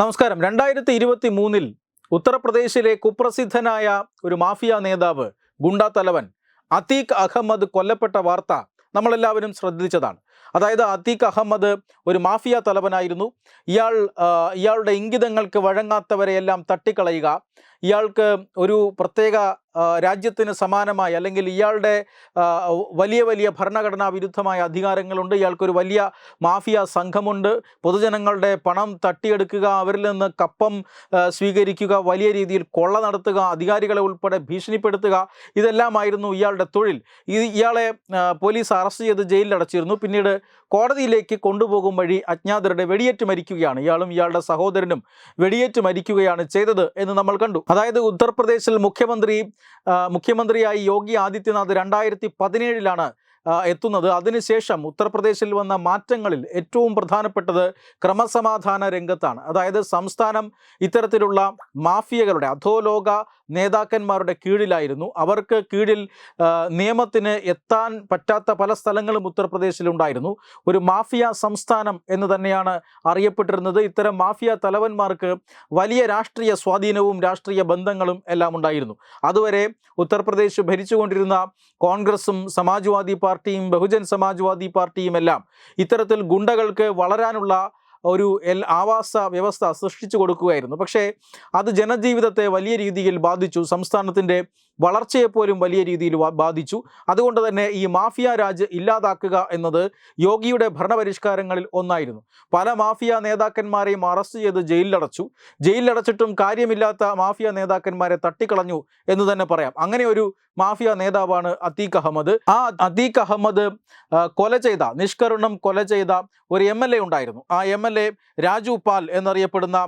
നമസ്കാരം. രണ്ടായിരത്തി ഇരുപത്തി മൂന്നിൽ ഉത്തർപ്രദേശിലെ കുപ്രസിദ്ധനായ ഒരു മാഫിയ നേതാവ് ഗുണ്ടാ തലവൻ അതീഖ് അഹമ്മദ് കൊല്ലപ്പെട്ട വാർത്ത നമ്മളെല്ലാവരും ശ്രദ്ധിച്ചതാണ്. അതായത് അതീഖ് അഹമ്മദ് ഒരു മാഫിയ തലവനായിരുന്നു. ഇയാൾ ഇയാളുടെ ഇംഗിതങ്ങൾക്ക് വഴങ്ങാത്തവരെയെല്ലാം തട്ടിക്കളയുക. ഇയാൾക്ക് ഒരു പ്രത്യേക രാജ്യത്തിന് സമാനമായി അല്ലെങ്കിൽ ഇയാളുടെ വലിയ വലിയ ഭരണഘടനാ വിരുദ്ധമായ അധികാരങ്ങളുണ്ട്. ഇയാൾക്കൊരു വലിയ മാഫിയ സംഘമുണ്ട്. പൊതുജനങ്ങളുടെ പണം തട്ടിയെടുക്കുക അവരിൽ നിന്ന് കപ്പം സ്വീകരിക്കുക വലിയ രീതിയിൽ കൊള്ള നടത്തുക അധികാരികളെ ഉൾപ്പെടെ ഭീഷണിപ്പെടുത്തുക ഇതെല്ലാമായിരുന്നു ഇയാളുടെ തൊഴിൽ. ഇയാളെ പോലീസ് അറസ്റ്റ് ചെയ്ത് ജയിലിൽ അടച്ചിരുന്നു പിന്നീട് കോടതിയിലേക്ക് കൊണ്ടുപോകും വഴി അജ്ഞാതരുടെ വെടിയേറ്റ് മരിക്കുകയാണ്. ഇയാളും ഇയാളുടെ സഹോദരനും വെടിയേറ്റ് മരിക്കുകയാണ് ചെയ്തത് എന്ന് നമ്മൾ കണ്ടു. അതായത് ഉത്തർപ്രദേശിൽ മുഖ്യമന്ത്രി മുഖ്യമന്ത്രിയായി യോഗി ആദിത്യനാഥ് രണ്ടായിരത്തി പതിനേഴിലാണ് എത്തുന്നത്. അതിനുശേഷം ഉത്തർപ്രദേശിൽ വന്ന മാറ്റങ്ങളിൽ ഏറ്റവും പ്രധാനപ്പെട്ടത് ക്രമസമാധാന രംഗത്താണ്. അതായത് സംസ്ഥാനം ഇത്തരത്തിലുള്ള മാഫിയകളുടെ അധോലോക നേതാക്കന്മാരുടെ കീഴിലായിരുന്നു. അവർക്ക് കീഴിൽ നിയമത്തിന് എത്താൻ പറ്റാത്ത പല സ്ഥലങ്ങളും ഉത്തർപ്രദേശിലുണ്ടായിരുന്നു. ഒരു മാഫിയ സംസ്ഥാനം എന്ന് തന്നെയാണ് അറിയപ്പെട്ടിരുന്നത്. ഇത്തരം മാഫിയ തലവന്മാർക്ക് വലിയ രാഷ്ട്രീയ സ്വാധീനവും രാഷ്ട്രീയ ബന്ധങ്ങളും എല്ലാം ഉണ്ടായിരുന്നു. അതുവരെ ഉത്തർപ്രദേശ് ഭരിച്ചുകൊണ്ടിരുന്ന കോൺഗ്രസും സമാജ്വാദി പാർട്ടിയും ബഹുജൻ സമാജ്വാദി പാർട്ടിയും എല്ലാം ഇത്തരത്തിൽ ഗുണ്ടകൾക്ക് വളരാനുള്ള ഒരു ആവാസ വ്യവസ്ഥ സൃഷ്ടിച്ചു കൊടുക്കുകയായിരുന്നു. പക്ഷേ അത് ജനജീവിതത്തെ വലിയ രീതിയിൽ ബാധിച്ചു. സംസ്ഥാനത്തിന്റെ വളർച്ചയെപ്പോലും വലിയ രീതിയിൽ ബാധിച്ചു. അതുകൊണ്ട് തന്നെ ഈ മാഫിയ രാജ് ഇല്ലാതാക്കുക എന്നത് യോഗിയുടെ ഭരണപരിഷ്കാരങ്ങളിൽ ഒന്നായിരുന്നു. പല മാഫിയ നേതാക്കന്മാരെയും അറസ്റ്റ് ചെയ്ത് ജയിലിലടച്ചു. ജയിലിലടച്ചിട്ടും കാര്യമില്ലാത്ത മാഫിയ നേതാക്കന്മാരെ തട്ടിക്കളഞ്ഞു എന്ന് തന്നെ പറയാം. അങ്ങനെ ഒരു മാഫിയ നേതാവാണ് അത്തീഖ് അഹമ്മദ്. ആ അത്തീഖ് അഹമ്മദ് കൊല ചെയ്ത നിഷ്കരുണം കൊല ചെയ്ത ഒരു എം എൽ എ ഉണ്ടായിരുന്നു. ആ എം എൽ എ രാജു പാൽ എന്നറിയപ്പെടുന്ന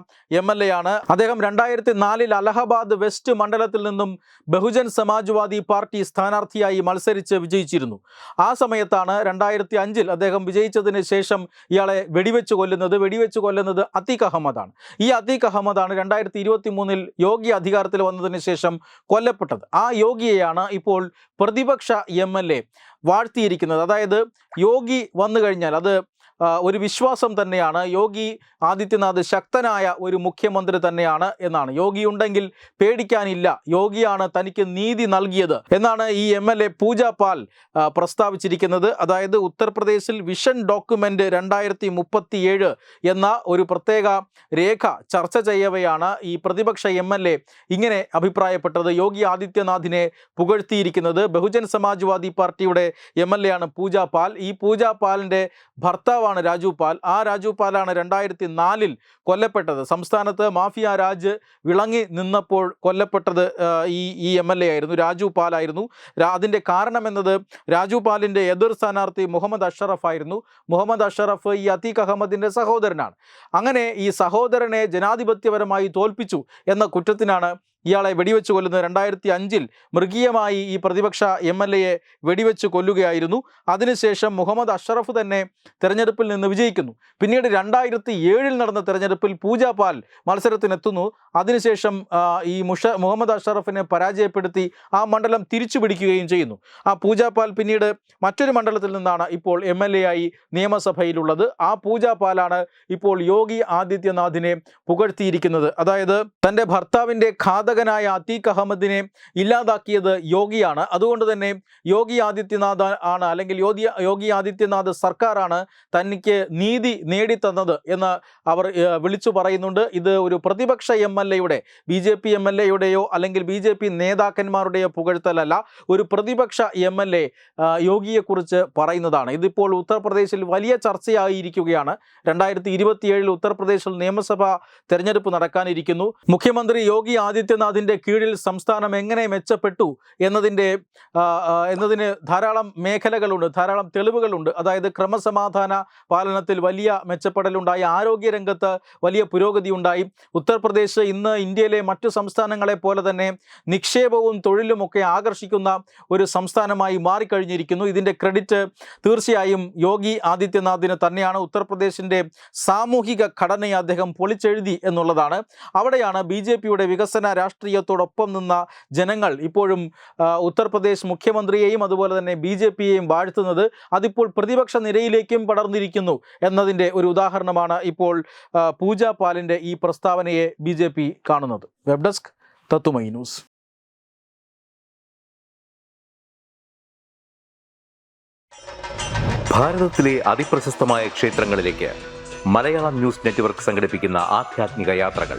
എം എൽ എ ആണ്. അദ്ദേഹം രണ്ടായിരത്തി നാലിൽ അലഹബാദ് വെസ്റ്റ് മണ്ഡലത്തിൽ നിന്നും ബഹുജൻ സമാജ്വാദി പാർട്ടി സ്ഥാനാർത്ഥിയായി മത്സരിച്ച് വിജയിച്ചിരുന്നു. ആ സമയത്താണ് രണ്ടായിരത്തി അഞ്ചിൽ അദ്ദേഹം വിജയിച്ചതിന് ശേഷം ഇയാളെ വെടിവെച്ച് കൊല്ലുന്നത്. വെടിവെച്ച് കൊല്ലുന്നത് അത്തീഖ് അഹമ്മദാണ് ഈ അത്തീഖ് അഹമ്മദാണ് രണ്ടായിരത്തി ഇരുപത്തി മൂന്നിൽ യോഗി അധികാരത്തിൽ വന്നതിന് ശേഷം കൊല്ലപ്പെട്ടത്. ആ യോഗിയെയാണ് ഇപ്പോൾ പ്രതിപക്ഷ എം എൽ എ വാഴ്ത്തിയിരിക്കുന്നത്. അതായത് യോഗി വന്നു കഴിഞ്ഞാൽ അത് ഒരു വിശ്വാസം തന്നെയാണ്. യോഗി ആദിത്യനാഥ് ശക്തനായ ഒരു മുഖ്യമന്ത്രി തന്നെയാണ് എന്നാണ്. യോഗി ഉണ്ടെങ്കിൽ പേടിക്കാനില്ല. യോഗിയാണ് തനിക്ക് നീതി നൽകിയത് എന്നാണ് ഈ എം എൽ എ പൂജ പാൽ പ്രസ്താവിച്ചിരിക്കുന്നത്. അതായത് ഉത്തർപ്രദേശിൽ വിഷൻ ഡോക്യുമെന്റ് രണ്ടായിരത്തി മുപ്പത്തിയേഴ് എന്ന ഒരു പ്രത്യേക രേഖ ചർച്ച ചെയ്യവെയാണ് ഈ പ്രതിപക്ഷ എം എൽ എ ഇങ്ങനെ അഭിപ്രായപ്പെട്ടത്. യോഗി ആദിത്യനാഥിനെ പുകഴ്ത്തിയിരിക്കുന്നത് ബഹുജൻ സമാജ്വാദി പാർട്ടിയുടെ എം എൽ എ ആണ് പൂജ പാൽ. ഈ പൂജ പാലിന്റെ ഭർത്താവാണ് രാജു പാൽ. ആ രാജു പാലാണ് രണ്ടായിരത്തി നാലിൽ കൊല്ലപ്പെട്ടത്. സംസ്ഥാനത്ത് മാഫിയ രാജ് വിളങ്ങി നിന്നപ്പോൾ കൊല്ലപ്പെട്ടത് ഈ ഈ എം എൽ എ ആയിരുന്നു. രാജു പാലായിരുന്നു. അതിന്റെ കാരണമെന്നത് രാജു പാലിന്റെ എതിർ സ്ഥാനാർത്ഥി മുഹമ്മദ് അഷറഫ് ആയിരുന്നു. മുഹമ്മദ് അഷറഫ് ഈ അത്തീഖ് അഹമ്മദിന്റെ സഹോദരനാണ്. അങ്ങനെ ഈ സഹോദരനെ ജനാധിപത്യപരമായി തോൽപ്പിച്ചു എന്ന കുറ്റത്തിനാണ് ഇയാളെ വെടിവെച്ച് കൊല്ലുന്നത് രണ്ടായിരത്തി അഞ്ചിൽ മൃഗീയമായി ഈ പ്രതിപക്ഷ എം എൽ എയെ വെടിവെച്ച് കൊല്ലുകയായിരുന്നു. അതിനുശേഷം മുഹമ്മദ് അഷറഫ് തന്നെ തെരഞ്ഞെടുപ്പിൽ നിന്ന് വിജയിക്കുന്നു. പിന്നീട് രണ്ടായിരത്തി ഏഴിൽ നടന്ന തെരഞ്ഞെടുപ്പിൽ പൂജ പാൽ മത്സരത്തിനെത്തുന്നു. അതിനുശേഷം ഈ മുഷ മുഹമ്മദ് അഷറഫിനെ പരാജയപ്പെടുത്തി ആ മണ്ഡലം തിരിച്ചു പിടിക്കുകയും ചെയ്യുന്നു. ആ പൂജ പാൽ പിന്നീട് മറ്റൊരു മണ്ഡലത്തിൽ നിന്നാണ് ഇപ്പോൾ എം എൽ എ ആയി നിയമസഭയിലുള്ളത്. ആ പൂജ പാലാണ് ഇപ്പോൾ യോഗി ആദിത്യനാഥിനെ പുകഴ്ത്തിയിരിക്കുന്നത്. അതായത് തന്റെ ഭർത്താവിന്റെ ഘാതകനായ അത്തീഖ് അഹമ്മദിനെ ഇല്ലാതാക്കിയത് യോഗിയാണ്. അതുകൊണ്ട് തന്നെ യോഗി ആദിത്യനാഥ് ആണ് അല്ലെങ്കിൽ യോഗി യോഗി ആദിത്യനാഥ് സർക്കാരാണ് തനിക്ക് നീതി നേടിത്തന്നത് എന്ന് അവർ വിളിച്ചു പറയുന്നുണ്ട്. ഇത് ഒരു പ്രതിപക്ഷ എം എൽ എയുടെ B J P M L എയുടെയോ അല്ലെങ്കിൽ ബി ജെ പി നേതാക്കന്മാരുടെയോ പുകഴ്ത്തലല്ല. ഒരു പ്രതിപക്ഷ എം എൽ എ യോഗിയെക്കുറിച്ച് പറയുന്നതാണ്. ഇതിപ്പോൾ ഉത്തർപ്രദേശിൽ വലിയ ചർച്ചയായിരിക്കുകയാണ്. രണ്ടായിരത്തി ഇരുപത്തിയേഴിൽ ഉത്തർപ്രദേശിൽ നിയമസഭാ തെരഞ്ഞെടുപ്പ് നടക്കാനിരിക്കുന്നു. മുഖ്യമന്ത്രി യോഗി ആദിത്യനാഥിന്റെ കീഴിൽ സംസ്ഥാനം എങ്ങനെ മെച്ചപ്പെട്ടു എന്നതിന്റെ എന്നതിന് ധാരാളം മേഖലകളുണ്ട് ധാരാളം തെളിവുകളുണ്ട്. അതായത് ക്രമസമാധാന പാലനത്തിൽ വലിയ മെച്ചപ്പെടലുണ്ടായി ആരോഗ്യരംഗത്ത് വലിയ പുരോഗതി ഉണ്ടായി ഉത്തർപ്രദേശ് ഇന്ന് ഇന്ത്യയിലെ മറ്റു സംസ്ഥാനങ്ങളെ പോലെ തന്നെ നിക്ഷേപവും തൊഴിലുമൊക്കെ ആകർഷിക്കുന്ന ഒരു സംസ്ഥാനമായി മാറിക്കഴിഞ്ഞിരിക്കുന്നു. ഇതിന്റെ ക്രെഡിറ്റ് തീർച്ചയായും യോഗി ആദിത്യനാഥിന് തന്നെയാണ്. ഉത്തർപ്രദേശിന്റെ സാമൂഹിക ഘടനയെ അദ്ദേഹം പൊളിച്ചെഴുതി എന്നുള്ളതാണ്. അവിടെയാണ് ബി ജെ പിയുടെ വികസന രാഷ്ട്രീയത്തോടൊപ്പം നിന്ന ജനങ്ങൾ ഇപ്പോഴും ഉത്തർപ്രദേശ് മുഖ്യമന്ത്രിയെയും അതുപോലെ തന്നെ ബി ജെ പിയെയും വാഴ്ത്തുന്നത് അതിപ്പോൾ പ്രതിപക്ഷ നിരയിലേക്കും പടർന്നിരിക്കുന്നു എന്നതിന്റെ ഒരു ഉദാഹരണമാണ് ഇപ്പോൾ പൂജ പാലിന്റെ ഈ പ്രസ്താവനയെ ബി ജെ പി കാണുന്നത്. വെബ് ഡെസ്ക് തത്തുമൈ ന്യൂസ്. ഭാരതത്തിലെ അതിപ്രശസ്തമായ ക്ഷേത്രങ്ങളിലേക്ക് മലയാളം ന്യൂസ് നെറ്റ്വർക്ക് യാത്രകൾ.